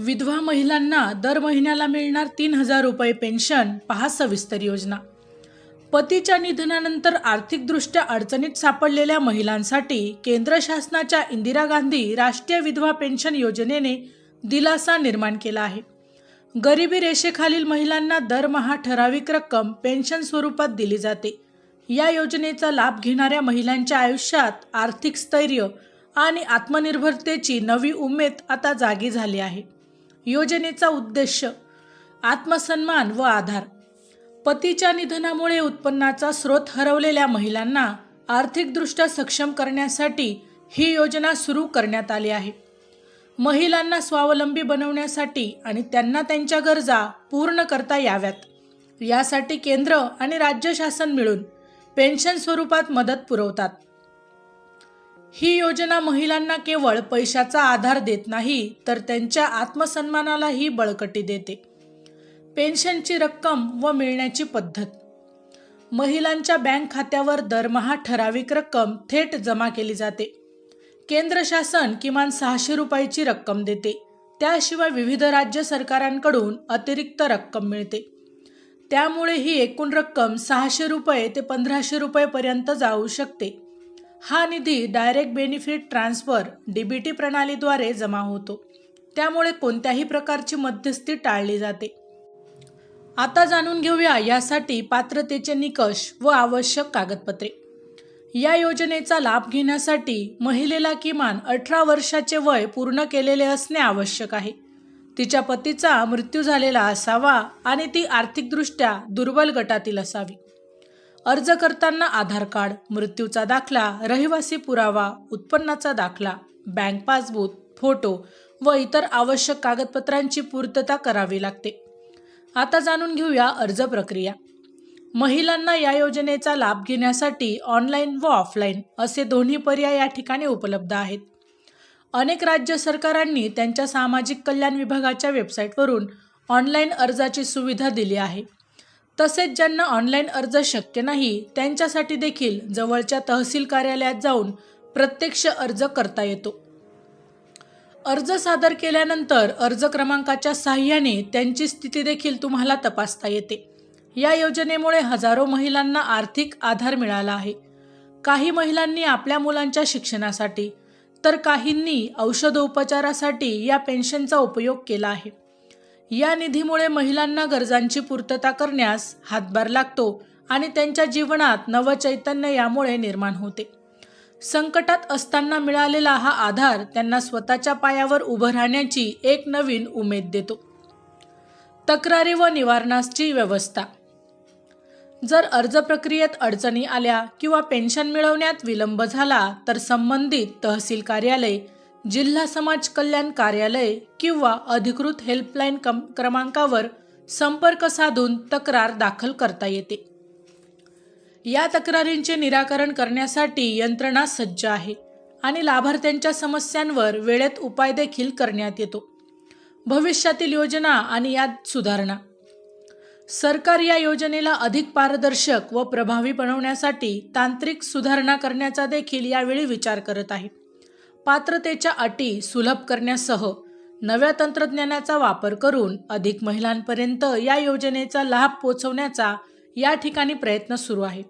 विधवा महिलांना दर महिन्याला मिळणार तीन हजार रुपये पेन्शन पहा सविस्तर योजना. पतीच्या निधनानंतर आर्थिकदृष्ट्या अडचणीत सापडलेल्या महिलांसाठी केंद्र शासनाच्या इंदिरा गांधी राष्ट्रीय विधवा पेन्शन योजनेने दिलासा निर्माण केला आहे. गरिबी रेषेखालील महिलांना दरमहा ठराविक रक्कम पेन्शन स्वरूपात दिली जाते. या योजनेचा लाभ घेणाऱ्या महिलांच्या आयुष्यात आर्थिक स्थैर्य आणि आत्मनिर्भरतेची नवी उमेद आता जागी झाली आहे. योजनेचा उद्देश आत्मसन्मान व आधार. पतीच्या निधनामुळे उत्पन्नाचा स्रोत हरवलेल्या महिलांना आर्थिकदृष्ट्या सक्षम करण्यासाठी ही योजना सुरू करण्यात आली आहे. महिलांना स्वावलंबी बनवण्यासाठी आणि त्यांना त्यांच्या गरजा पूर्ण करता याव्यात. यासाठी केंद्र आणि राज्य शासन मिळून पेन्शन स्वरूपात मदत पुरवतात. ही योजना महिलांना केवळ पैशाचा आधार देत नाही तर त्यांच्या आत्मसन्मानालाही बळकटी देते. पेन्शनची रक्कम व मिळण्याची पद्धत. महिलांच्या बँक खात्यावर दरमहा ठराविक रक्कम थेट जमा केली जाते. केंद्र शासन किमान सहाशे रुपयाची रक्कम देते. त्याशिवाय विविध राज्य सरकारांकडून अतिरिक्त रक्कम मिळते. त्यामुळे ही एकूण रक्कम सहाशे रुपये ते पंधराशे रुपयेपर्यंत जाऊ शकते. हा निधी डायरेक्ट बेनिफिट ट्रान्सफर डीबीटी प्रणालीद्वारे जमा होतो. त्यामुळे कोणत्याही प्रकारची मध्यस्थी टाळली जाते. आता जाणून घेऊया यासाठी पात्रतेचे निकष व आवश्यक कागदपत्रे. या योजनेचा लाभ घेण्यासाठी महिलेला किमान अठरा वर्षाचे वय पूर्ण केलेले असणे आवश्यक आहे. तिच्या पतीचा मृत्यू झालेला असावा आणि ती आर्थिकदृष्ट्या दुर्बल गटातील असावी. अर्ज करताना आधार कार्ड मृत्यूचा दाखला रहिवासी पुरावा उत्पन्नाचा दाखला बँक पासबुक फोटो व इतर आवश्यक कागदपत्रांची पूर्तता करावी लागते. आता जाणून घेऊया अर्ज प्रक्रिया. महिलांना या योजनेचा लाभ घेण्यासाठी ऑनलाईन व ऑफलाईन असे दोन्ही पर्याय या ठिकाणी उपलब्ध आहेत. अनेक राज्य सरकारांनी त्यांच्या सामाजिक कल्याण विभागाच्या वेबसाईटवरून ऑनलाईन अर्जाची सुविधा दिली आहे. तसेच ज्यांना ऑनलाईन अर्ज शक्य नाही त्यांच्यासाठी देखील जवळच्या तहसील कार्यालयात जाऊन प्रत्यक्ष अर्ज करता येतो. अर्ज सादर केल्यानंतर अर्ज क्रमांकाच्या साह्याने त्यांची स्थिती देखील तुम्हाला तपासता येते. या योजनेमुळे हजारो महिलांना आर्थिक आधार मिळाला आहे. काही महिलांनी आपल्या मुलांच्या शिक्षणासाठी तर काहींनी औषधोपचारासाठी या पेन्शनचा उपयोग केला आहे. या निधीमुळे महिलांना गरजांची पूर्तता करण्यास हातभार लागतो आणि त्यांच्या जीवनात नवचैतन्य यामुळे निर्माण होते. संकटात असताना मिळालेला हा आधार त्यांना स्वतःच्या पायावर उभं राहण्याची एक नवीन उमेद देतो. तक्रारी व निवारणाची व्यवस्था. जर अर्ज प्रक्रियेत अडचणी आल्या किंवा पेन्शन मिळवण्यात विलंब झाला तर संबंधित तहसील कार्यालय जिल्हा समाज कल्याण कार्यालय किंवा अधिकृत हेल्पलाईन क्रमांकावर संपर्क साधून तक्रार दाखल करता येते. या तक्रारींचे निराकरण करण्यासाठी यंत्रणा सज्ज आहे आणि लाभार्थ्यांच्या समस्यांवर वेळेत उपाय देखील करण्यात येतो. भविष्यातील योजना आणि यात सुधारणा. सरकार या योजनेला अधिक पारदर्शक व प्रभावी बनवण्यासाठी तांत्रिक सुधारणा करण्याचा देखील यावेळी विचार करत आहे. पात्रतेच्या अटी सुलभ करण्यासह नव्या तंत्रज्ञानाचा वापर करून अधिक महिलांपर्यंत या योजनेचा लाभ पोचवण्याचा या ठिकाणी प्रयत्न सुरू आहे.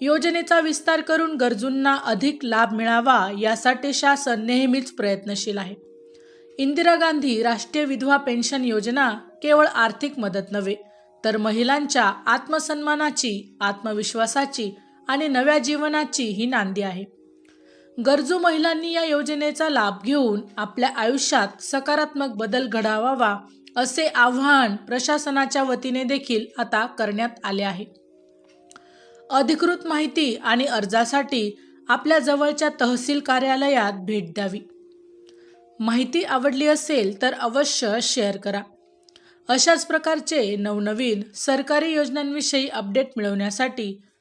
योजनेचा विस्तार करून गरजूंना अधिक लाभ मिळावा यासाठी शासन नेहमीच प्रयत्नशील आहे. इंदिरा गांधी राष्ट्रीय विधवा पेन्शन योजना केवळ आर्थिक मदत नव्हे तर महिलांच्या आत्मसन्मानाची आत्मविश्वासाची आणि नव्या जीवनाची ही नांदी आहे. गरजू महिलांनी या योजनेचा लाभ घेऊन आपल्या आयुष्यात सकारात्मक बदल घडावावा असे आव्हान प्रशासनाच्या वतीने देखील आता करण्यात आले आहे. अधिकृत माहिती आणि अर्जासाठी आपल्या जवळच्या तहसील कार्यालयात भेट द्यावी. माहिती आवडली असेल तर अवश्य शेअर करा. अशाच प्रकारचे नवनवीन सरकारी योजनांविषयी अपडेट मिळवण्यासाठी